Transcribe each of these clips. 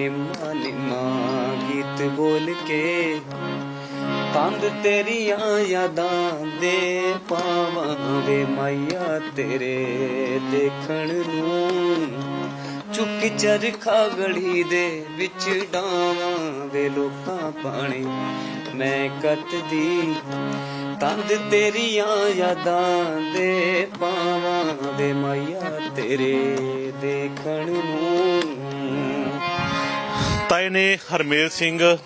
ਨਿੰਮਾ ਨਿੰਮਾ ਗੀਤ ਬੋਲ ਕੇ ਤੰਦ ਤੇਰੀਆਂ ਯਾਦਾਂ ਦੇ ਪਾਵਾਂ ਵੇ ਮਾਇਆ ਤੇਰੇ ਦੇਖਣ ਨੂੰ। ਚੁੱਕ ਚਰਖਾ ਗੜੀ ਦੇ ਵਿੱਚ ਡਾਵਾਂ ਵੇ ਲੋਕਾਂ ਪਾਣੀ। ਮੈਂ ਕੱਤਦੀ ਤੰਦ ਤੇਰੀਆਂ ਯਾਦਾਂ ਦੇ ਪਾਵਾਂ ਦੇ ਮਾਇਆ ਤੇਰੇ ਦੇਖਣ ਨੂੰ। ਤਾਏ ਨੇ ਹਰਮੇਲ ਸਿੰਘ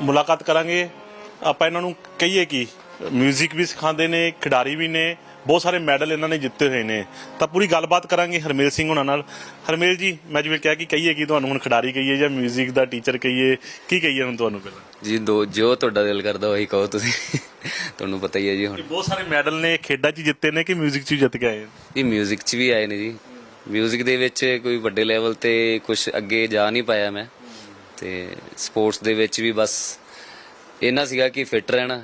ਮੁਲਾਕਾਤ ਕਰਾਂਗੇ ਆਪਾਂ ਇਹਨਾਂ ਨੂੰ ਕਹੀਏ ਕਿ 뮤직 ਵੀ ਸਿਖਾਉਂਦੇ ਨੇ ਖਿਡਾਰੀ ਵੀ ਨੇ ਬਹੁਤ ਸਾਰੇ ਮੈਡਲ ਇਹਨਾਂ ਨੇ ਜਿੱਤੇ ਹੋਏ ਨੇ ਤਾਂ ਪੂਰੀ ਗੱਲਬਾਤ ਕਰਾਂਗੇ ਹਰਮੇਲ ਸਿੰਘ ਉਹਨਾਂ ਨਾਲ ਹਰਮੇਲ ਜੀ ਮੈਂ ਜਿਵੇਂ ਕਿਹਾ ਕਿ ਕਹੀਏ ਕਿ ਤੁਹਾਨੂੰ ਹੁਣ ਖਿਡਾਰੀ ਕਹੀਏ ਜਾਂ 뮤직 ਦਾ ਟੀਚਰ ਕਹੀਏ ਕੀ ਕਹੀਏ ਹੁਣ ਤੁਹਾਨੂੰ ਪਹਿਲਾਂ ਜੀ ਦੋ ਜੋ ਤੁਹਾਡਾ ਦਿਲ ਕਰਦਾ ਉਹੀ ਕਹੋ ਤੁਸੀਂ ਤੁਹਾਨੂੰ ਪਤਾ ਹੀ ਹੈ ਜੀ ਹੁਣ ਕਿ ਬਹੁਤ ਸਾਰੇ ਮੈਡਲ ਨੇ ਖੇਡਾਂ 'ਚ ਜਿੱਤੇ ਨੇ ਕਿ 뮤직 'ਚ ਵੀ ਜਿੱਤ ਕੇ ਆਏ ਨੇ ਇਹ 뮤직 'ਚ ਵੀ ਆਏ ਨੇ ਜੀ 뮤직 ਦੇ ਵਿੱਚ ਕੋਈ ਵੱਡੇ ਲੈਵਲ ਤੇ ਕੁਝ ਅੱਗੇ ਜਾ ਨਹੀਂ ਪਾਇਆ ਮੈਂ ਤੇ ਸਪੋਰਟਸ ਦੇ ਵਿੱਚ ਵੀ ਬਸ ਇਹਨਾਂ ਸੀਗਾ ਕਿ ਫਿੱਟ ਰਹਿਣਾ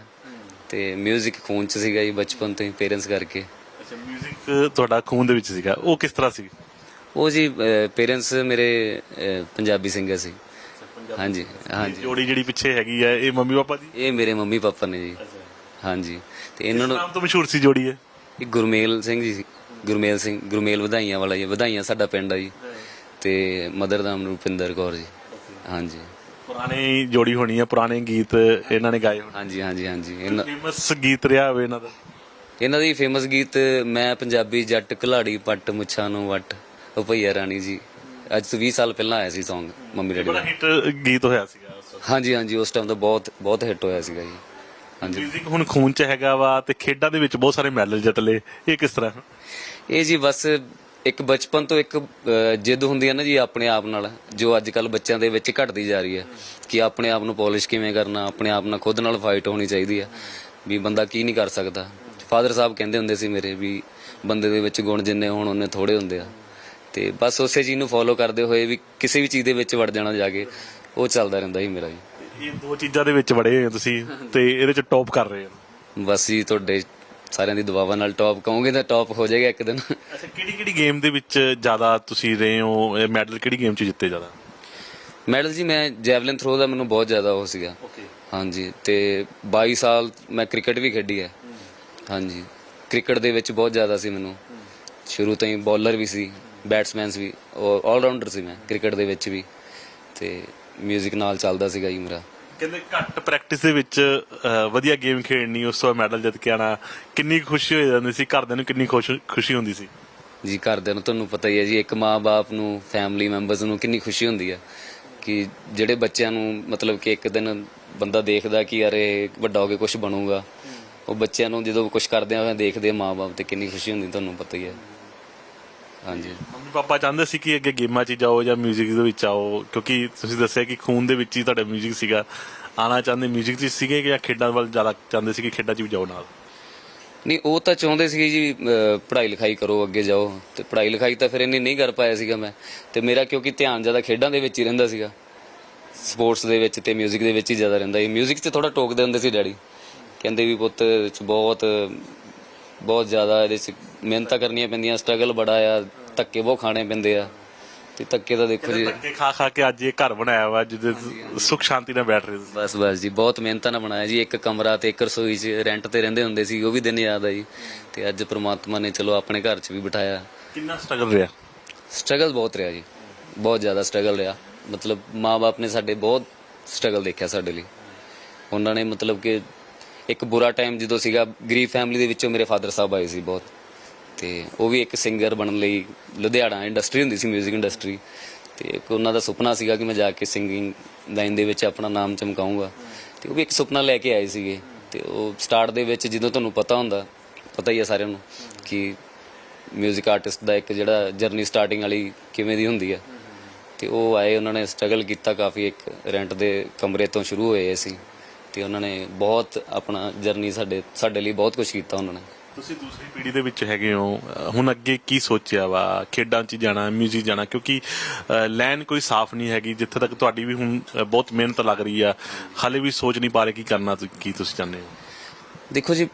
ਤੇ 뮤직 ਖੂਨ 'ਚ ਸੀਗਾ ਜੀ ਬਚਪਨ ਤੋਂ ਹੀ ਪੇਰੈਂਟਸ ਕਰਕੇ ਅੱਛਾ 뮤직 ਤੁਹਾਡਾ ਖੂਨ ਦੇ ਵਿੱਚ ਸੀਗਾ ਉਹ ਕਿਸ ਤਰ੍ਹਾਂ ਸੀ ਉਹ ਜੀ ਪੇਰੈਂਟਸ ਮੇਰੇ ਅਹ, ਪੰਜਾਬੀ ਸਿੰਗਰ ਸੀ ਹਾਂਜੀ ਹਾਂਜੀ ਜੋੜੀ ਜਿਹੜੀ ਪਿੱਛੇ ਹੈਗੀ ਹੈ ਇਹ ਮੰਮੀ ਪਾਪਾ ਦੀ ਇਹ ਮੇਰੇ ਮੰਮੀ ਪਾਪਾ ਨੇ ਜੀ ਹਾਂਜੀ ਤੇ ਇਹਨਾਂ ਨੂੰ ਨਾਮ ਤੋਂ ਮਸ਼ਹੂਰ ਸੀ ਜੋੜੀ ਹੈ ਇਹ ਗੁਰਮੇਲ ਸਿੰਘ ਜੀ ਸੀ ਗੁਰਮੇਲ ਸਿੰਘ ਗੁਰਮੇਲ ਵਧਾਈਆਂ ਵਾਲਾ ਜੀ ਵਧਾਈਆਂ ਸਾਡਾ ਪਿੰਡ ਆ ਜੀ ਤੇ ਮਦਰ ਦਾ ਨਾਮ ਰੁਪਿੰਦਰ ਕੌਰ ਜੀ ਹਾਂਜੀ। ਪੁਰਾਣੀ ਜੋੜੀ ਹੋਣੀ ਹੈ ਪੁਰਾਣੇ ਗੀਤ ਇਹਨਾਂ ਨੇ ਗਾਏ ਹੋਣੇ। ਹਾਂਜੀ ਹਾਂਜੀ ਹਾਂਜੀ। ਇਹਨਾਂ ਫੇਮਸ ਗੀਤ ਰਿਹਾ ਹੋਵੇ ਇਹਨਾਂ ਦਾ। ਇਹਨਾਂ ਦੀ ਫੇਮਸ ਗੀਤ ਮੈਂ ਪੰਜਾਬੀ ਜੱਟ ਘਲਾੜੀ ਪੱਟ ਮੁੱਛਾਂ ਨੂੰ ਵੱਟ। ਉਹ ਭਈਆ ਰਾਣੀ ਜੀ ਅੱਜ ਤੋਂ 20 ਸਾਲ ਪਹਿਲਾਂ ਆਇਆ ਸੀ Song ਮੰਮੀ ਡੈਡੀ ਬੜਾ ਦਾ। ਹਿੱਟ ਗੀਤ ਹੋਇਆ ਸੀਗਾ ਉਸ ਵਕਤ ਹਾਂਜੀ ਹਾਂਜੀ ਉਸ ਟਾਈਮ ਤਾਂ ਬਹੁਤ ਬਹੁਤ ਹਿੱਟ ਹੋਇਆ ਸੀਗਾ ਜੀ। ਹਾਂਜੀ। ਮਿਊਜ਼ਿਕ ਹੁਣ ਖੂਨ ਚ ਹੈਗਾ ਵਾ ਤੇ ਖੇਡਾਂ ਦੇ ਵਿੱਚ ਬਹੁਤ ਸਾਰੇ ਮੈਡਲ ਜਿੱਤ ਲਏ। ਇਹ ਕਿਸ ਤਰ੍ਹਾਂ? ਇਹ ਜੀ ਬਸ ਇੱਕ ਬਚਪਨ ਤੋਂ ਇੱਕ ਅਹ, ਜਿੱਦ ਹੁੰਦੀ ਹੈ ਨਾ ਜੀ ਆਪਣੇ ਆਪ ਨਾਲ ਜੋ ਅੱਜ ਕੱਲ ਬੱਚਿਆਂ ਦੇ ਵਿੱਚ ਘਟਦੀ ਜਾ ਰਹੀ ਹੈ ਕਿ ਆਪਣੇ ਆਪ ਨੂੰ ਪਾਲਿਸ਼ ਕਿਵੇਂ ਕਰਨਾ ਆਪਣੇ ਆਪ ਨਾਲ ਖੁਦ ਨਾਲ ਫਾਈਟ ਹੋਣੀ ਚਾਹੀਦੀ ਹੈ ਵੀ ਬੰਦਾ ਕੀ ਨਹੀਂ ਕਰ ਸਕਦਾ। ਫਾਦਰ ਸਾਹਿਬ ਕਹਿੰਦੇ ਹੁੰਦੇ ਸੀ ਮੇਰੇ ਵੀ ਬੰਦੇ ਦੇ ਵਿੱਚ ਗੁਣ ਜਿੰਨੇ ਹੋਣ ਉਹਨੇ ਥੋੜੇ ਹੁੰਦੇ ਆ। ਤੇ ਬਸ ਉਸੇ ਚੀਜ਼ ਨੂੰ ਫੋਲੋ ਕਰਦੇ ਹੋਏ ਵੀ ਕਿਸੇ ਵੀ ਚੀਜ਼ ਦੇ ਵਿੱਚ ਵੜ ਜਾਣਾ ਜਾ ਕੇ ਉਹ ਚੱਲਦਾ ਰਹਿੰਦਾ ਜੀ ਮੇਰਾ ਜੀ ਇਹ ਦੋ ਚੀਜ਼ਾਂ ਦੇ ਵਿੱਚ ਵੜੇ ਹੋਏ ਹੋ ਤੁਸੀਂ ਤੇ ਇਹਦੇ ਚ ਟੌਪ ਕਰ ਰਹੇ ਹੋ। ਬਸ ਜੀ ਤੁਹਾਡੇ ਸਾਰਿਆਂ ਦੀ ਦੁਆਵਾਂ ਨਾਲ ਟੌਪ ਕਹੋਗੇ ਤਾਂ ਟੌਪ ਹੋ ਜਾਏਗਾ ਇੱਕ ਦਿਨ। ਅੱਛਾ ਕਿਹੜੀ ਕਿਹੜੀ ਗੇਮ ਦੇ ਵਿੱਚ ਜ਼ਿਆਦਾ ਤੁਸੀਂ ਰਹੇ ਹੋ? ਇਹ ਮੈਡਲ ਕਿਹੜੀ ਗੇਮ ਚ ਜਿੱਤੇ ਜ਼ਿਆਦਾ? ਮੈਡਲ ਜੀ ਮੈਂ ਜੈਵਲਿਨ ਥਰੋ ਦਾ ਮੈਨੂੰ ਬਹੁਤ ਜ਼ਿਆਦਾ ਉਹ ਸੀਗਾ। ਹਾਂਜੀ ਤੇ 22 ਸਾਲ ਮੈਂ ਕ੍ਰਿਕਟ ਵੀ ਖੇਡੀ ਹੈ। ਹਾਂਜੀ ਕ੍ਰਿਕਟ ਦੇ ਵਿੱਚ ਬਹੁਤ ਜ਼ਿਆਦਾ ਸੀ ਮੈਨੂੰ। ਸ਼ੁਰੂ ਤੋਂ ਹੀ ਬੋਲਰ ਵੀ ਸੀ ਬੈਟਸਮੈਨ ਵੀ ਔਰ ਆਲਰਾਊਂਡਰ ਸੀ ਮੈਂ ਕ੍ਰਿਕਟ ਦੇ ਵਿੱਚ ਵੀ। ਤੇ 뮤직 ਨਾਲ ਚੱਲਦਾ ਸੀਗਾ ਜੀ ਮੇਰਾ। ਕਹਿੰਦੇ ਘੱਟ ਪ੍ਰੈਕਟਿਸ ਦੇ ਵਿੱਚ ਅਹ, ਵਧੀਆ ਗੇਮ ਖੇਡਣੀ ਉਸ ਤੋਂ ਮੈਡਲ ਜਿੱਤ ਕੇ ਆਣਾ ਕਿੰਨੀ ਖੁਸ਼ੀ ਹੋ ਜਾਂਦੀ ਸੀ ਘਰਦਿਆਂ ਨੂੰ ਕਿੰਨੀ ਖੁਸ਼ ਖੁਸ਼ੀ ਹੁੰਦੀ ਸੀ? ਜੀ ਘਰਦਿਆਂ ਨੂੰ ਤੁਹਾਨੂੰ ਪਤਾ ਹੀ ਹੈ ਜੀ ਇੱਕ ਮਾਂ-ਬਾਪ ਨੂੰ ਫੈਮਿਲੀ ਮੈਂਬਰਸ ਨੂੰ ਕਿੰਨੀ ਖੁਸ਼ੀ ਹੁੰਦੀ ਹੈ ਕਿ ਜਿਹੜੇ ਬੱਚਿਆਂ ਨੂੰ ਮਤਲਬ ਕਿ ਇੱਕ ਦਿਨ ਬੰਦਾ ਦੇਖਦਾ ਕਿ ਯਾਰ ਇਹ ਵੱਡਾ ਹੋ ਕੇ ਕੁਝ ਬਣੂਗਾ ਉਹ ਬੱਚਿਆਂ ਨੂੰ ਜਦੋਂ ਕੁਝ ਕਰਦੇ ਆ ਦੇਖਦੇ ਮਾਂ-ਬਾਪ ਤੇ ਕਿੰਨੀ ਖੁਸ਼ੀ ਹੁੰਦੀ ਤੁਹਾਨੂੰ ਪਤਾ ਹੀ ਹੈ। ਹਾਂਜੀ ਮੰਮੀ ਪਾਪਾ ਚਾਹੁੰਦੇ ਸੀ ਕਿ ਅੱਗੇ ਗੇਮਾਂ 'ਚ ਜਾਓ ਜਾਂ 뮤직 ਦੇ ਵਿੱਚ ਆਓ ਕਿਉਂਕਿ ਤੁਸੀਂ ਦੱਸਿਆ ਕਿ ਖੂਨ ਦੇ ਵਿੱਚ ਹੀ ਤੁਹਾਡਾ 뮤직 ਸੀਗਾ ਆਣਾ ਚਾਹੁੰਦੇ 뮤직 'ਚ ਸੀਗੇ ਕਿ ਜਾਂ ਖੇਡਾਂ ਵੱਲ ਜ਼ਿਆਦਾ ਚਾਹੁੰਦੇ ਸੀ ਕਿ ਖੇਡਾਂ 'ਚ ਵੀ ਜਾਓ ਨਾਲ ਨਹੀਂ ਉਹ ਤਾਂ ਚਾਹੁੰਦੇ ਸੀ ਜੀ ਅਹ, ਪੜ੍ਹਾਈ ਲਿਖਾਈ ਕਰੋ ਅੱਗੇ ਜਾਓ ਤੇ ਪੜ੍ਹਾਈ ਲਿਖਾਈ ਤਾਂ ਫਿਰ ਇੰਨੀ ਨਹੀਂ ਕਰ ਪਾਇਆ ਸੀਗਾ ਮੈਂ ਤੇ ਮੇਰਾ ਕਿਉਂਕਿ ਧਿਆਨ ਜ਼ਿਆਦਾ ਖੇਡਾਂ ਦੇ ਵਿੱਚ ਹੀ ਰਹਿੰਦਾ ਸੀਗਾ ਸਪੋਰਟਸ ਦੇ ਵਿੱਚ ਤੇ 뮤직 ਦੇ ਵਿੱਚ ਹੀ ਜ਼ਿਆਦਾ ਰਹਿੰਦਾ ਸੀ 뮤직 'ਚ ਥੋੜਾ ਟੋਕਦੇ ਹੁੰਦੇ ਸੀ ਡੈਡੀ ਕਹਿੰਦੇ ਵੀ ਪੁੱਤ ਇਹ 'ਚ ਬਹੁਤ ਬਹੁਤ ਜ਼ਿਆਦਾ ਇਹਦੇ 'ਚ ਮਿਹਨਤਾਂ ਕਰਨੀਆਂ ਪੈਂਦੀਆਂ ਸਟਰਗਲ ਬੜਾ ਆ ਧੱਕੇ ਬਹੁਤ ਖਾਣੇ ਪੈਂਦੇ ਆ। ਤੇ ਧੱਕੇ ਤਾਂ ਦੇਖੋ ਜੀ। ਧੱਕੇ ਖਾ ਖਾ ਕੇ ਅੱਜ ਇਹ ਘਰ ਬਣਾਇਆ ਵਾ ਜਿਹਦੇ ਸੁਖ ਸ਼ਾਂਤੀ ਨਾਲ ਬੈਠ ਰਹੇ ਤੁਸੀਂ। ਬਸ ਬਸ ਜੀ ਬਹੁਤ ਮਿਹਨਤਾਂ ਨਾਲ ਬਣਾਇਆ ਜੀ। ਇੱਕ ਕਮਰਾ ਤੇ ਇੱਕ ਰਸੋਈ 'ਚ ਰੈਂਟ ਤੇ ਰਹਿੰਦੇ ਹੁੰਦੇ ਸੀ ਉਹ ਵੀ ਦਿਨ ਯਾਦ ਆ ਜੀ। ਤੇ ਅੱਜ ਪ੍ਰਮਾਤਮਾ ਨੇ ਚਲੋ ਆਪਣੇ ਘਰ 'ਚ ਵੀ ਬਿਠਾਇਆ। ਕਿੰਨਾ ਸਟਰਗਲ ਰਿਹਾ? ਸਟਰਗਲ ਬਹੁਤ ਰਿਹਾ ਜੀ। ਬਹੁਤ ਜ਼ਿਆਦਾ ਸਟਰਗਲ ਰਿਹਾ। ਮਤਲਬ ਮਾਪੇ ਨੇ ਸਾਡੇ ਬਹੁਤ ਸਟਰਗਲ ਦੇਖਿਆ ਸਾਡੇ ਲਈ। ਉਹਨਾਂ ਨੇ ਮਤਲਬ ਕਿ ਇੱਕ ਬੁਰਾ ਟਾਈਮ ਜਦੋਂ ਸੀਗਾ ਗਰੀਬ ਫੈਮਿਲੀ ਦੇ ਵਿੱਚੋਂ ਮੇਰੇ ਫਾਦਰ ਸਾਹਿਬ ਆਏ ਸੀ ਬਹੁਤ ਤੇ ਉਹ ਵੀ ਇੱਕ ਸਿੰਗਰ ਬਣਨ ਲਈ ਲੁਧਿਆਣਾ ਇੰਡਸਟਰੀ ਹੁੰਦੀ ਸੀ 뮤직 ਇੰਡਸਟਰੀ ਤੇ ਇੱਕ ਉਹਨਾਂ ਦਾ ਸੁਪਨਾ ਸੀਗਾ ਕਿ ਮੈਂ ਜਾ ਕੇ ਸਿੰਗਿੰਗ ਲਾਈਨ ਦੇ ਵਿੱਚ ਆਪਣਾ ਨਾਮ ਚਮਕਾਉਂਗਾ ਤੇ ਉਹ ਵੀ ਇੱਕ ਸੁਪਨਾ ਲੈ ਕੇ ਆਏ ਸੀਗੇ ਤੇ ਉਹ ਸਟਾਰਟ ਦੇ ਵਿੱਚ ਜਦੋਂ ਤੁਹਾਨੂੰ ਪਤਾ ਹੁੰਦਾ ਪਤਾ ਹੀ ਹੈ ਸਾਰਿਆਂ ਨੂੰ ਕਿ 뮤직 ਆਰਟਿਸਟ ਦਾ ਇੱਕ ਜਿਹੜਾ ਜਰਨੀ ਸਟਾਰਟਿੰਗ ਵਾਲੀ ਕਿਵੇਂ ਦੀ ਹੁੰਦੀ ਹੈ ਤੇ ਉਹ ਆਏ ਉਹਨਾਂ ਨੇ ਸਟਰਗਲ ਕੀਤਾ ਕਾਫੀ ਇੱਕ ਰੈਂਟ ਦੇ ਕਮਰੇ ਤੋਂ ਸ਼ੁਰੂ ਹੋਏ ਸੀ ਤੇ ਉਹਨਾਂ ਨੇ ਬਹੁਤ ਆਪਣਾ ਜਰਨੀ ਸਾਡੇ ਸਾਡੇ ਲਈ ਬਹੁਤ ਕੁਝ ਕੀਤਾ ਉਹਨਾਂ ਨੇ। ਤੁਸੀਂ ਦੂਸਰੀ ਪੀੜ੍ਹੀ ਦੇ ਵਿੱਚ ਹੈਗੇ ਹੋ ਅਹ ਹੁਣ ਅੱਗੇ ਕੀ ਸੋਚਿਆ ਵਾ? ਖੇਡਾਂ 'ਚ ਜਾਣਾ 뮤직 ਜਾਣਾ? ਕਿਉਂਕਿ ਲਾਈਨ ਕੋਈ ਸਾਫ਼ ਨਹੀਂ ਹੈਗੀ ਜਿੱਥੇ ਤੱਕ ਤੁਹਾਡੀ ਵੀ ਹੁਣ ਅਹ, ਬਹੁਤ ਮਿਹਨਤ ਲੱਗ ਰਹੀ ਆ। ਹਾਲੇ ਵੀ ਸੋਚ ਨਹੀਂ ਪਾ ਰਹੇ ਕੀ ਕਰਨਾ ਕੀ ਤੁਸੀਂ ਚਾਹੁੰਦੇ ਹੋ? ਦੇਖੋ ਜੀ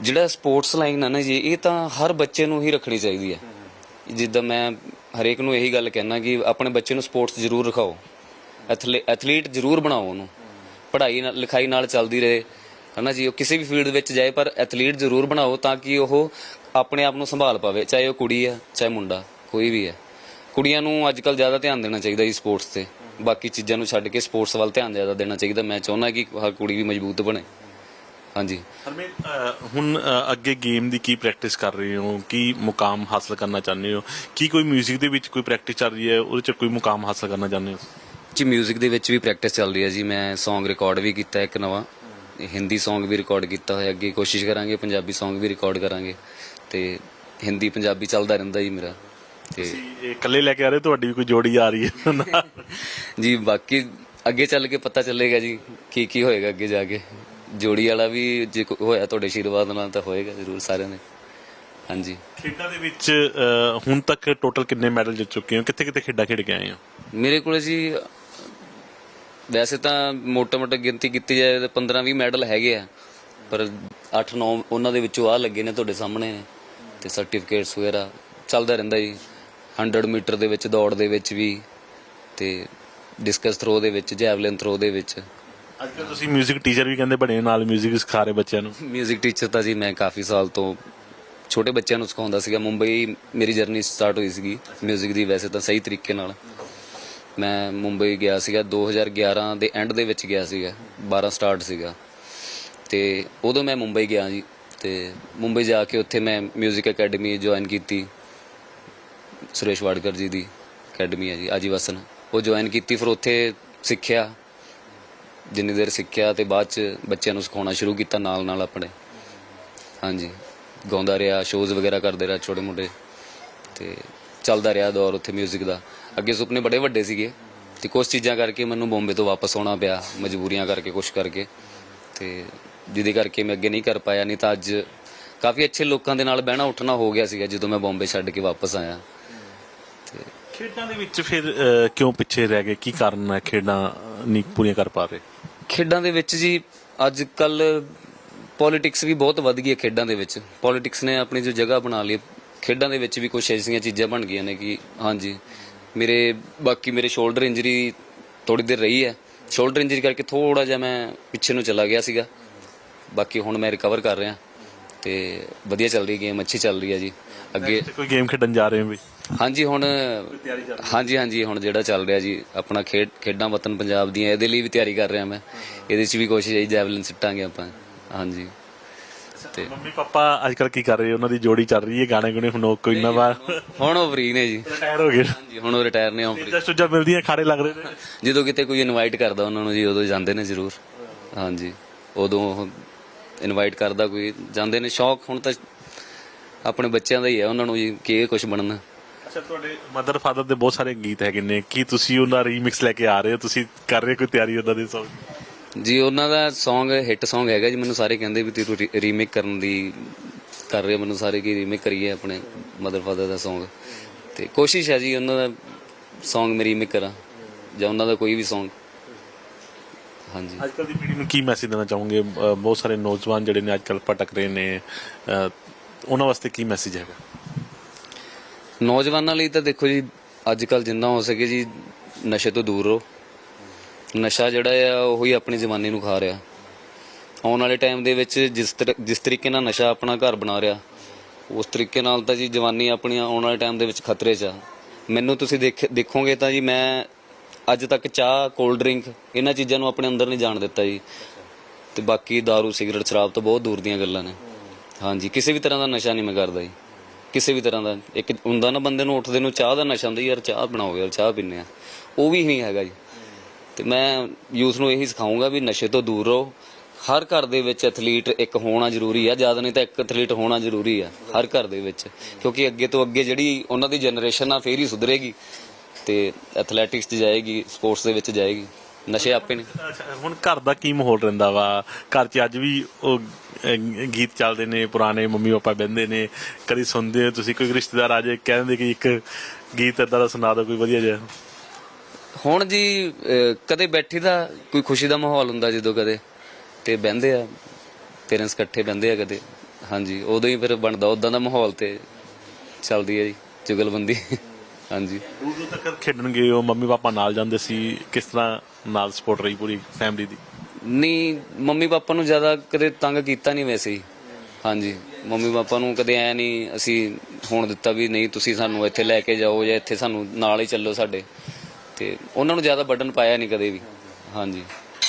ਜਿਹੜਾ ਸਪੋਰਟਸ ਲਾਈਨ ਹੈ ਨਾ ਜੀ ਇਹ ਤਾਂ ਹਰ ਬੱਚੇ ਨੂੰ ਹੀ ਰੱਖਣੀ ਚਾਹੀਦੀ ਹੈ ਜਿੱਦਾਂ ਮੈਂ ਹਰੇਕ ਨੂੰ ਇਹੀ ਗੱਲ ਕਹਿਣਾ ਕਿ ਆਪਣੇ ਬੱਚੇ ਨੂੰ ਸਪੋਰਟਸ ਜ਼ਰੂਰ ਰਖਾਓ। ਐਥਲੇ- ਐਥਲੀਟ ਜ਼ਰੂਰ ਬਣਾਓ ਉਹਨੂੰ। ਪੜ੍ਹਾਈ ਨਾਲ, ਲਿਖਾਈ ਨਾਲ ਚੱਲਦੀ ਰਹੇ, ਹਨਾ ਜੀ? ਉਹ ਕਿਸੇ ਵੀ ਫੀਲਡ ਵਿੱਚ ਜਾਏ, ਪਰ ਐਥਲੀਟ ਜ਼ਰੂਰ ਬਣਾਓ ਤਾਂ ਕਿ ਉਹ ਆਪਣੇ ਆਪ ਨੂੰ ਸੰਭਾਲ ਪਾਵੇ, ਚਾਹੇ ਉਹ ਕੁੜੀ ਹੈ, ਚਾਹੇ ਮੁੰਡਾ, ਕੋਈ ਵੀ ਹੈ। ਕੁੜੀਆਂ ਨੂੰ ਅੱਜ ਕੱਲ ਜ਼ਿਆਦਾ ਧਿਆਨ ਦੇਣਾ ਚਾਹੀਦਾ ਜੀ ਸਪੋਰਟਸ ਤੇ। ਬਾਕੀ ਚੀਜ਼ਾਂ ਨੂੰ ਛੱਡ ਕੇ ਸਪੋਰਟਸ ਵੱਲ ਧਿਆਨ ਜ਼ਿਆਦਾ ਦੇਣਾ ਚਾਹੀਦਾ। ਮੈਂ ਚਾਹੁੰਦਾ ਕਿ ਹਰ ਕੁੜੀ ਵੀ ਮਜ਼ਬੂਤ ਬਣੇ। ਹਾਂਜੀ। ਹਰਮੇਲ ਹੁਣ ਅੱਗੇ ਗੇਮ ਦੀ ਕੀ ਪ੍ਰੈਕਟਿਸ ਕਰ ਰਹੇ ਹੋ? ਕੀ ਮੁਕਾਮ ਹਾਸਲ ਕਰਨਾ ਚਾਹੁੰਦੇ ਹੋ? ਕੀ ਕੋਈ 뮤직 ਦੇ ਵਿੱਚ ਕੋਈ ਪ੍ਰੈਕਟਿਸ ਚੱਲ ਰਹੀ ਹੈ? ਉਹਦੇ ਚ ਕੋਈ ਮੁਕਾਮ ਹਾਸਲ ਕਰਨਾ ਚਾਹੁੰਦੇ ਹੋ? ਜੀ 뮤직 ਦੇ ਵਿੱਚ ਵੀ ਪ੍ਰੈਕਟਿਸ ਚੱਲ ਰਹੀ ਹੈ ਜੀ। ਮੈਂ Song ਰਿਕਾਰਡ ਵੀ ਕੀਤਾ ਇੱਕ ਨਵਾਂ। ਹਿੰਦੀ Song ਵੀ ਰਿਕਾਰਡ ਕੀਤਾ ਹੋਇਆ। ਅੱਗੇ ਕੋਸ਼ਿਸ਼ ਕਰਾਂਗੇ ਪੰਜਾਬੀ Song ਵੀ ਰਿਕਾਰਡ ਕਰਾਂਗੇ। ਤੇ ਹਿੰਦੀ ਪੰਜਾਬੀ ਚੱਲਦਾ ਰਹਿੰਦਾ ਜੀ ਮੇਰਾ। ਤੇ ਇਕੱਲੇ ਲੈ ਕੇ ਆ ਰਹੇ ਤੁਹਾਡੀ ਵੀ ਕੋਈ ਜੋੜੀ ਆ ਰਹੀ ਹੈ? ਜੀ ਬਾਕੀ ਅੱਗੇ ਚੱਲ ਕੇ ਪਤਾ ਚੱਲੇਗਾ ਜੀ ਕੀ ਕੀ ਹੋਏਗਾ ਅੱਗੇ ਜਾ ਕੇ। ਜੋੜੀ ਵਾਲਾ ਵੀ ਜੇ ਹੋਇਆ ਤੁਹਾਡੇ ਆਸ਼ੀਰਵਾਦ ਨਾਲ ਤਾਂ ਹੋਏਗਾ ਜ਼ਰੂਰ ਸਾਰਿਆਂ ਦੇ। ਹਾਂਜੀ। ਖੇਡਾਂ ਦੇ ਵਿੱਚ ਹੁਣ ਤੱਕ ਟੋਟਲ ਕਿੰਨੇ ਮੈਡਲ ਜਿੱਤ ਚੁੱਕੇ ਹੋ? ਕਿੱਥੇ ਕਿੱਥੇ ਖੇਡਾਂ ਖੇਡ ਕੇ ਆਏ ਹੋ? ਮੇਰੇ ਕੋਲ ਜੀ ਵੈਸੇ ਤਾਂ ਮੋਟਾ-ਮੋਟਾ ਗਿਣਤੀ ਕੀਤੀ ਜਾਏ ਤਾਂ 15-20 ਮੈਡਲ ਹੈਗੇ ਆ ਪਰ 8-9 ਉਹਨਾਂ ਦੇ ਵਿੱਚੋਂ ਆ ਲੱਗੇ ਨੇ ਤੁਹਾਡੇ ਸਾਹਮਣੇ ਨੇ ਤੇ ਸਰਟੀਫਿਕੇਟਸ ਵਗੈਰਾ ਚੱਲਦਾ ਰਹਿੰਦਾ ਜੀ 100 ਮੀਟਰ ਦੇ ਵਿੱਚ ਦੌੜ ਦੇ ਵਿੱਚ ਵੀ ਤੇ ਡਿਸਕਸ ਥਰੋ ਦੇ ਵਿੱਚ ਜੈਵਲਿਨ ਥਰੋ ਦੇ ਵਿੱਚ ਅੱਜ ਕੱਲ੍ਹ ਤੁਸੀਂ 뮤직 ਟੀਚਰ ਵੀ ਕਹਿੰਦੇ ਬਣੇ ਹੋ, ਨਾਲ 뮤직 ਸਿਖਾ ਰਹੇ ਬੱਚਿਆਂ ਨੂੰ ਮਿਊਜ਼ਿਕ ਟੀਚਰ ਤਾਂ ਜੀ ਮੈਂ ਕਾਫੀ ਸਾਲ ਤੋਂ ਛੋਟੇ ਬੱਚਿਆਂ ਨੂੰ ਸਿਖਾਉਂਦਾ ਸੀਗਾ ਮੁੰਬਈ ਮੇਰੀ ਜਰਨੀ ਸਟਾਰਟ ਹੋਈ ਸੀਗੀ ਮਿਊਜ਼ਿਕ ਦੀ ਵੈਸੇ ਤਾਂ ਸਹੀ ਤਰੀਕੇ ਨਾਲ ਮੈਂ ਮੁੰਬਈ ਗਿਆ ਸੀਗਾ 2011 ਦੇ ਐਂਡ ਦੇ ਵਿੱਚ ਗਿਆ ਸੀਗਾ 12 ਸਟਾਰਟ ਸੀਗਾ। ਤੇ ਉਦੋਂ ਮੈਂ ਮੁੰਬਈ ਗਿਆ ਜੀ, ਤੇ ਮੁੰਬਈ ਜਾ ਕੇ ਉੱਥੇ ਮੈਂ 뮤직 ਅਕੈਡਮੀ ਜੁਆਇਨ ਕੀਤੀ, ਸੁਰੇਸ਼ ਵਾਡਕਰ ਜੀ ਦੀ ਅਕੈਡਮੀ ਹੈ ਜੀ ਆਜੀਵਸਨ ਉਹ ਜੁਆਇਨ ਕੀਤੀ, ਫਿਰ ਉੱਥੇ ਸਿੱਖਿਆ, ਜਿੰਨੀ ਦੇਰ ਸਿੱਖਿਆ ਤੇ ਬਾਅਦ ਚ ਬੱਚਿਆਂ ਨੂੰ ਸਿਖਾਉਣਾ ਸ਼ੁਰੂ ਕੀਤਾ ਨਾਲ ਨਾਲ ਆਪਣੇ। ਹਾਂਜੀ, ਗਾਉਂਦਾ ਰਿਹਾ ਸ਼ੋਜ਼ ਵਗੈਰਾ ਕਰਦੇ ਰਿਹਾ ਛੋਟੇ ਮੋਟੇ ਤੇ ਚੱਲਦਾ ਰਿਹਾ ਦੌਰ ਉੱਥੇ 뮤직 ਦਾ। ਅੱਗੇ ਸੁਪਨੇ ਬੜੇ ਵੱਡੇ ਸੀਗੇ ਤੇ ਕੁਝ ਚੀਜ਼ਾਂ ਕਰਕੇ ਮੈਨੂੰ ਬੰਬੇ ਤੋਂ ਵਾਪਸ ਆਉਣਾ ਪਿਆ ਮਜਬੂਰੀਆਂ ਕਰਕੇ ਕੁਝ ਕਰਕੇ। ਤੇ ਜਿਹਦੇ ਕਰਕੇ ਮੈਂ ਅੱਗੇ ਨਹੀਂ ਕਰ ਪਾਇਆ ਨਹੀਂ ਤਾਂ ਅੱਜ ਕਾਫੀ ਅੱਛੇ ਲੋਕਾਂ ਦੇ ਨਾਲ ਬਹਿਣਾ ਉੱਠਣਾ ਹੋ ਗਿਆ ਸੀਗਾ ਜਦੋਂ ਮੈਂ ਬੰਬੇ ਛੱਡ ਕੇ ਵਾਪਸ ਆਇਆ। ਤੇ ਖੇਡਾਂ ਦੇ ਵਿੱਚ ਫਿਰ ਕਿਉਂ ਪਿੱਛੇ ਰਹਿ ਗਏ? ਕੀ ਕਾਰਨ ਹੈ ਖੇਡਾਂ ਨਹੀਂ ਪੂਰੀਆਂ ਕਰ ਪਾ ਰਹੇ? ਖੇਡਾਂ ਦੇ ਵਿੱਚ ਜੀ ਅੱਜ ਕੱਲ ਪੋਲਿਟਿਕਸ ਵੀ ਬਹੁਤ ਵੱਧ ਗਈ ਹੈ ਖੇਡਾਂ ਦੇ ਵਿੱਚ। ਪੋਲਿਟਿਕਸ ਨੇ ਆਪਣੀ ਜੋ ਜਗ੍ਹਾ ਬਣਾ ਲਈ। ਖੇਡਾਂ ਦੇ ਵਿੱਚ ਵੀ ਕੁਝ ਐਸੀਆਂ ਚੀਜ਼ਾਂ ਬਣ ਗਈਆਂ ਨੇ ਕਿ ਹਾਂਜੀ ਮੇਰੇ ਬਾਕੀ ਮੇਰੇ ਸ਼ੋਲਡਰ ਇੰਜਰੀ ਥੋੜੀ ਦੇਰ ਰਹੀ ਹੈ। ਸ਼ੋਲਡਰ ਇੰਜਰੀ ਕਰਕੇ ਥੋੜਾ ਜਿਹਾ ਮੈਂ ਪਿੱਛੇ ਨੂੰ ਚਲਾ ਗਿਆ ਸੀਗਾ। ਬਾਕੀ ਹੁਣ ਮੈਂ ਰਿਕਵਰ ਕਰ ਰਿਹਾ। ਤੇ ਵਧੀਆ ਚੱਲ ਰਹੀ ਗੇਮ ਅੱਛੀ ਚੱਲ ਰਹੀ ਹੈ ਜੀ। ਅੱਗੇ ਕੋਈ ਗੇਮ ਖੇਡਣ ਜਾ ਰਹੇ ਹੋ ਵੀ? ਹਾਂਜੀ ਹੁਣ ਹਾਂਜੀ ਹਾਂਜੀ ਹੁਣ ਜਿਹੜਾ ਚੱਲ ਰਿਹਾ ਜੀ ਆਪਣਾ ਖੇਡ ਖੇਡਾਂ ਵਤਨ ਪੰਜਾਬ ਦੀਆਂ ਇਹਦੇ ਲਈ ਵੀ ਤਿਆਰੀ ਕਰ ਰਿਹਾ ਮੈਂ। ਇਹਦੇ 'ਚ ਵੀ ਕੋਸ਼ਿਸ਼ ਹੈ ਜੈਵਲਿਨ ਸਿੱਟਾਂਗੇ ਆਪਾਂ। ਹਾਂਜੀ। ਤੇ ਮੰਮੀ ਪਾਪਾ ਅੱਜ ਕੱਲ ਕੀ ਕਰ ਰਹੇ? ਉਹਨਾਂ ਦੀ ਜੋੜੀ ਚੱਲ ਰਹੀ ਹੈ ਗਾਣੇ ਗੁਣੇ ਹੁਣ ਉਹ ਕੋਈ ਨਵਾਂ। ਹੁਣ ਉਹ ਫ੍ਰੀ ਨੇ ਜੀ। ਰਿਟਾਇਰ ਹੋ ਗਏ। ਹਾਂਜੀ ਹੁਣ ਉਹ ਰਿਟਾਇਰ ਨੇ ਉਹ free। ਸਟੇਜਾਂ ਸਟੂਜਾਂ ਮਿਲਦੀਆਂ ਖਾੜੇ ਲੱਗ ਰਹੇ ਨੇ। ਜਦੋਂ ਕਿਤੇ ਕੋਈ ਇਨਵਾਈਟ ਕਰਦਾ ਉਹਨਾਂ ਨੂੰ ਜੀ ਉਦੋਂ ਜਾਂਦੇ ਨੇ ਜ਼ਰੂਰ। ਹਾਂਜੀ ਉਦੋਂ ਉਹ ਇਨਵਾਈਟ ਕਰਦਾ ਕੋਈ ਜਾਂਦੇ ਨੇ। ਸ਼ੌਕ ਹੁਣ ਤਾਂ ਆਪਣੇ ਬੱਚਿਆਂ ਦਾ ਹੀ ਹੈ ਉਹਨਾਂ ਨੂੰ ਜੀ ਕਿ ਇਹ ਕੁਝ ਬਣਨਾ। ਅੱਛਾ ਤੁਹਾਡੇ ਮਦਰ ਫਾਦਰ ਦੇ ਬਹੁਤ ਸਾਰੇ ਗੀਤ ਹੈਗੇ ਨੇ। ਕੀ ਤੁਸੀਂ ਉਹਨਾਂ ਰੀਮਿਕਸ ਲੈ ਕੇ ਆ ਰਹੇ ਹੋ? ਤੁਸੀਂ ਕਰ ਰਹੇ ਹੋ ਕੋਈ ਤਿਆਰੀ ਉਹਨਾਂ ਦੇ ਸੌਂਗ ਜੀ ਉਹਨਾਂ ਦਾ Song ਹਿੱਟ Song ਹੈਗਾ ਜੀ ਮੈਨੂੰ ਸਾਰੇ ਕਹਿੰਦੇ ਵੀ ਤੂੰ ਰੀਮੇਕ ਕਰਨ ਦੀ ਕਰ ਰਹੇ ਹੋ, ਮੈਨੂੰ ਸਾਰੇ ਕੀ ਰੀਮੇਕ ਕਰੀਏ ਆਪਣੇ ਮਦਰ ਫਾਦਰ ਦਾ Song ਤੇ ਕੋਸ਼ਿਸ਼ ਹੈ ਜੀ ਉਹਨਾਂ ਦਾ Song ਮੈਂ ਰੀਮੇਕ ਕਰਾਂ ਜਾਂ ਉਹਨਾਂ ਦਾ ਕੋਈ ਵੀ Song ਹਾਂਜੀ। ਅੱਜ ਕੱਲ ਦੀ ਪੀੜ੍ਹੀ ਨੂੰ ਕੀ ਮੈਸੇਜ ਦੇਣਾ ਚਾਹੋਗੇ? ਬਹੁਤ ਸਾਰੇ ਨੌਜਵਾਨ ਜਿਹੜੇ ਨੇ ਅੱਜ ਕੱਲ ਭਟਕ ਰਹੇ ਨੇ ਉਹਨਾਂ ਵਾਸਤੇ ਕੀ ਮੈਸੇਜ ਹੈਗਾ? ਨੌਜਵਾਨਾਂ ਲਈ ਤਾਂ ਦੇਖੋ ਜੀ ਅੱਜ ਕੱਲ ਜਿੰਨਾ ਹੋ ਸਕੇ ਜੀ ਨਸ਼ੇ ਤੋਂ ਦੂਰ ਰਹੋ। ਨਸ਼ਾ ਜਿਹੜਾ ਆ, ਉਹੀ ਆਪਣੀ ਜਵਾਨੀ ਨੂੰ ਖਾ ਰਿਹਾ। ਆਉਣ ਵਾਲੇ ਟਾਈਮ ਦੇ ਵਿੱਚ ਜਿਸ ਤਰ- ਜਿਸ ਤਰੀਕੇ ਨਾਲ ਨਸ਼ਾ ਆਪਣਾ ਘਰ ਬਣਾ ਰਿਹਾ, ਉਸ ਤਰੀਕੇ ਨਾਲ ਤਾਂ ਜੀ ਜਵਾਨੀ ਆਪਣੀ ਆਉਣ ਵਾਲੇ ਟਾਈਮ ਦੇ ਵਿੱਚ ਖਤਰੇ 'ਚ ਆ। ਮੈਨੂੰ ਤੁਸੀਂ ਦੇਖ, ਦੇਖੋਗੇ ਤਾਂ ਜੀ ਮੈਂ ਅੱਜ ਤੱਕ ਚਾਹ ਕੋਲਡ ਡਰਿੰਕ ਇਹਨਾਂ ਚੀਜ਼ਾਂ ਨੂੰ ਆਪਣੇ ਅੰਦਰ ਨਹੀਂ ਜਾਣ ਦਿੱਤਾ ਜੀ। ਤੇ ਬਾਕੀ दारू ਸਿਗਰਟ, ਸ਼ਰਾਬ ਤੋਂ ਬਹੁਤ ਦੂਰ ਦੀਆਂ ਗੱਲਾਂ ਨੇ। ਹਾਂਜੀ, ਕਿਸੇ ਵੀ ਤਰ੍ਹਾਂ ਦਾ ਨਸ਼ਾ ਨਹੀਂ ਮੈਂ ਕਰਦਾ ਜੀ। ਕਿਸੇ ਵੀ ਤਰ੍ਹਾਂ ਦਾ, ਇੱਕ ਹੁੰਦਾ ਨਾ ਬੰਦੇ ਨੂੰ ਉੱਠਦੇ ਨੂੰ ਚਾਹ ਦਾ ਨਸ਼ਾ ਹੁੰਦਾ, ਯਾਰ ਚਾਹ ਬਣਾਓ ਯਾਰ, ਚਾਹ ਪੀਨੇ ਆ। ਉਹ ਵੀ ਨਹੀਂ ਹੈਗਾ ਜੀ। ਤੇ ਮੈਂ ਯੂਥ ਨੂੰ ਇਹੀ ਸਿਖਾਉਂਗਾ ਵੀ ਨਸ਼ੇ ਤੋਂ ਦੂਰ ਰਹੋ। ਹਰ ਘਰ ਦੇ ਵਿੱਚ ਐਥਲੀਟ ਇੱਕ ਹੋਣਾ ਜ਼ਰੂਰੀ ਆ। ਜ਼ਿਆਦਾ ਨਹੀਂ ਤਾਂ ਇੱਕ ਐਥਲੀਟ ਹੋਣਾ ਜ਼ਰੂਰੀ ਆ, ਹਰ ਘਰ ਦੇ ਵਿੱਚ। ਕਿਉਂਕਿ ਅੱਗੇ ਤੋਂ ਅੱਗੇ ਜਿਹੜੀ ਉਹਨਾਂ ਦੀ ਜਨਰੇਸ਼ਨ ਆ, ਫੇਰ ਹੀ ਸੁਧਰੇਗੀ ਤੇ ਐਥਲੈਟਿਕਸ 'ਚ ਜਾਏਗੀ ਸਪੋਰਟਸ ਦੇ ਵਿੱਚ ਜਾਏਗੀ। ਨਸ਼ੇ ਆਪੇ ਨੇ। ਹੁਣ ਘਰ ਦਾ ਕੀ ਮਾਹੌਲ ਰਹਿੰਦਾ ਵਾ? ਘਰ 'ਚ ਅੱਜ ਵੀ ਉਹ ਗੀਤ ਚੱਲਦੇ ਨੇ, ਪੁਰਾਣੇ ਮੰਮੀ ਪਾਪਾ ਬਹਿੰਦੇ ਨੇ। ਕਦੀ ਸੁਣਦੇ ਹੋ ਤੁਸੀਂ? ਕੋਈ ਰਿਸ਼ਤੇਦਾਰ ਆ ਜਾਏ, ਕਹਿੰਦੇ ਕਿ ਇੱਕ ਗੀਤ ਏਦਾਂ ਦਾ ਸੁਣਾ ਦਿਓ, ਕੋਈ ਵਧੀਆ ਜਿਹਾ। ਹੁਣ ਜੀ ਕਦੇ ਬੈਠੀ ਦਾ ਕੋਈ ਖੁਸ਼ੀ ਦਾ ਮਾਹੌਲ ਹੁੰਦਾ ਜਦੋਂ ਕਦੇ? ਤੇ ਬਹਿੰਦੇ ਆ ਪੇਰੈਂਟਸ ਇਕੱਠੇ ਬਹਿੰਦੇ ਆ ਕਦੇ? ਹਾਂਜੀ ਉਦੋਂ ਹੀ ਫਿਰ ਬਣਦਾ ਉਦਾਂ ਦਾ ਮਾਹੌਲ ਤੇ ਚੱਲਦੀ ਹੈ ਜੀ ਜੁਗਲਬੰਦੀ। ਹਾਂਜੀ। ਤੱਕ ਖੇਡਣ ਗਏ ਹੋ ਮੰਮੀ ਪਾਪਾ ਨਾਲ ਜਾਂਦੇ ਸੀ ਕਿਸ ਤਰ੍ਹਾਂ ਨਾਲ ਸਪੋਰਟ ਰਹੀ ਪੂਰੀ ਫੈਮਿਲੀ ਦੀ? ਨਹੀਂ ਮੰਮੀ ਪਾਪਾ ਨੂੰ ਜ਼ਿਆਦਾ ਕਦੇ ਤੰਗ ਕੀਤਾ ਨਹੀਂ ਵੈਸੇ ਹੀ। ਹਾਂਜੀ ਮੰਮੀ ਪਾਪਾ ਨੂੰ ਕਦੇ ਐ ਨਹੀਂ ਅਸੀਂ ਹੋਣ ਦਿੱਤਾ ਵੀ ਨਹੀਂ ਤੁਸੀਂ ਸਾਨੂੰ ਇੱਥੇ ਲੈ ਕੇ ਜਾਓ ਜਾਂ ਇੱਥੇ ਸਾਨੂੰ ਨਾਲ ਹੀ ਚੱਲੋ ਸਾਡੇ। ਤੇ ਉਹਨਾਂ ਨੂੰ ਜ਼ਿਆਦਾ ਬਟਨ ਪਾਇਆ ਨਹੀਂ ਕਦੇ ਵੀ। ਹਾਂਜੀ।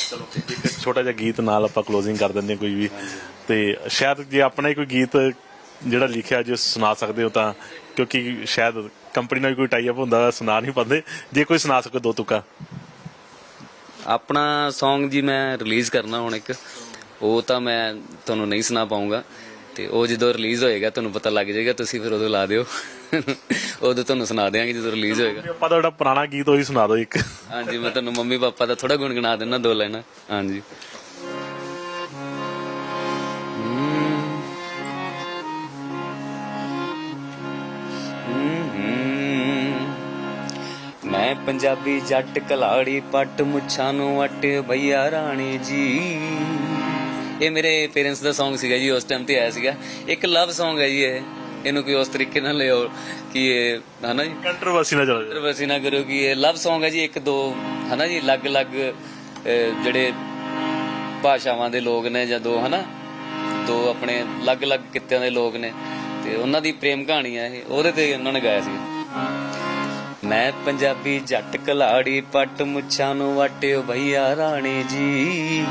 ਚਲੋ ਇੱਕ ਛੋਟਾ ਜਿਹਾ ਗੀਤ ਨਾਲ ਆਪਾਂ ਕਲੋਜ਼ਿੰਗ ਕਰ ਦਿੰਦੇ ਹਾਂ ਕੋਈ ਵੀ। ਤੇ ਸ਼ਾਇਦ ਜੇ ਆਪਣਾ ਹੀ ਕੋਈ ਗੀਤ ਜਿਹੜਾ ਲਿਖਿਆ ਜੇ ਸੁਣਾ ਸਕਦੇ ਹੋ ਤਾਂ ਕਿਉਂਕਿ ਸ਼ਾਇਦ ਕੰਪਨੀ ਨਾਲ ਕੋਈ ਟਾਈ ਅਪ ਹੁੰਦਾ ਸੁਣਾ ਨਹੀਂ ਪਾਉਂਦੇ। ਜੇ ਕੋਈ ਸੁਣਾ ਸਕੋ ਦੋ ਤੁਕਾਂ। ਆਪਣਾ Song ਜੀ ਮੈਂ ਰਿਲੀਜ਼ ਕਰਨਾ ਹੁਣ ਇੱਕ। ਉਹ ਤਾਂ ਮੈਂ ਤੁਹਾਨੂੰ ਨਹੀਂ ਸੁਣਾ ਪਾਉਂਗਾ। ਤੇ ਉਹ ਜਦੋਂ ਰਿਲੀਜ਼ ਹੋਏਗਾ ਤੁਹਾਨੂੰ ਪਤਾ ਲੱਗ ਜਾਏਗਾ ਤੁਸੀਂ ਫਿਰ ਉਦੋਂ ਲਾ ਦਿਓ। ਉਦੋਂ ਤੁਹਾਨੂੰ ਸੁਣਾ ਦਿਆਂਗੇ ਜਦੋਂ ਰਿਲੀਜ਼ ਹੋਏਗਾ। ਆਪਾਂ ਤਾਂ ਜਿਹੜਾ ਪੁਰਾਣਾ ਗੀਤ ਉਹੀ ਸੁਣਾ ਦਿਓ ਇੱਕ। ਹਾਂਜੀ ਮੈਂ ਤੁਹਾਨੂੰ ਮੰਮੀ ਪਾਪਾ ਦਾ ਥੋੜਾ ਗੁਣਗੁਣਾ ਦਿੰਦਾ ਦੋ ਲਾਈਨਾਂ। ਹਾਂਜੀ। ਮੈਂ ਪੰਜਾਬੀ ਜੱਟ ਕਲਾੜੀ ਪੱਟ ਮੁੱਛਾਂ ਨੂੰ ਵੱਟ ਭਈਆ ਰਾਣੀ ਜੀ। ਇਹ ਮੇਰੇ ਪੇਰੈਂਟਸ ਦਾ Song ਸੀਗਾ ਜੀ ਉਸ ਟਾਈਮ ਤੇ ਆਇਆ ਸੀਗਾ। ਇੱਕ ਲਵ Song ਹੈ ਜੀ ਇਹ। ਇਹਨੂੰ ਕੋਈ ਉਸ ਤਰੀਕੇ ਨਾਲ ਲਿਓ ਕਿ ਇਹ ਹਨਾ ਜੀ? ਕੰਟਰੋਵਰਸੀ ਨਾ ਚੱਲ ਵਸੀ ਨਾ ਕਰੋ ਕਿ ਇਹ ਲਵ Song ਹੈ ਜੀ ਇੱਕ ਦੋ ਹਨਾ ਜੀ ਅਲੱਗ-ਅਲੱਗ ਜਿਹੜੇ ਭਾਸ਼ਾਵਾਂ ਦੇ ਲੋਕ ਨੇ ਜਾਂ ਦੋ ਹਨਾ? ਦੋ ਆਪਣੇ ਅਲੱਗ-ਅਲੱਗ ਕਿੱਤਿਆਂ ਦੇ ਲੋਕ ਨੇ। ਤੇ ਉਹਨਾਂ ਦੀ ਪ੍ਰੇਮ ਕਹਾਣੀ ਹੈ ਇਹ। ਉਹਦੇ ਤੇ ਉਹਨਾਂ ਨੇ ਗਾਇਆ ਸੀ ਮੈਂ ਪੰਜਾਬੀ ਜੱਟ ਕਲਾੜੀ ਪੱਟ ਮੁੱਛਾਂ ਨੂੰ ਵਾਟਿਓ ਭਈਆ ਰਾਣੀ ਜੀ।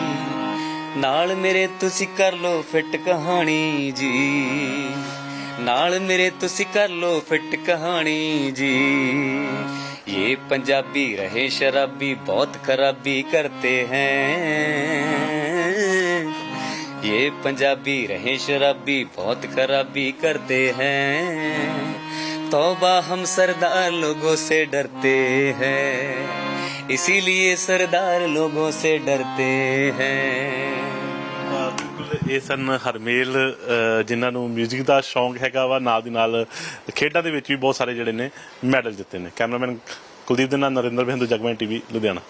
ਨਾਲ ਮੇਰੇ ਤੁਸੀਂ ਕਰ ਲੋ ਫਿੱਟ ਕਹਾਣੀ ਜੀ ਨਾਲ ਮੇਰੇ ਤੁਸੀਂ ਕਰ ਲੋ ਫਿੱਟ ਕਹਾਣੀ ਜੀ ਇਹ ਪੰਜਾਬੀ ਰਹੇ ਸ਼ਰਾਬੀ ਬਹੁਤ ਖਰਾਬੀ ਕਰਤੇ हैं ये पंजाबी रहे शराबी बहुत खराबी करते हैं तौबा हम सरदार लोगों से डरते हैं इसीलिए सरदार लोगों से डरते हैं ਬਿਲਕੁਲ ਇਹ ਸਨ ਹਰਮੇਲ ਅਹ, ਜਿਨ੍ਹਾਂ ਨੂੰ 뮤직 ਦਾ ਸ਼ੌਂਕ ਹੈਗਾ ਵਾ। ਨਾਲ ਦੀ ਨਾਲ ਖੇਡਾਂ ਦੇ ਵਿੱਚ ਵੀ ਬਹੁਤ ਸਾਰੇ ਜਿਹੜੇ ਨੇ ਮੈਡਲ ਜਿੱਤੇ ਨੇ। ਕੈਮਰਾਮੈਨ ਕੁਲਦੀਪ ਦੇ ਨਾਲ ਨਰਿੰਦਰ ਬਿੰਦੂ ਜਗਮੈਨ ਟੀਵੀ ਲੁਧਿਆਣਾ।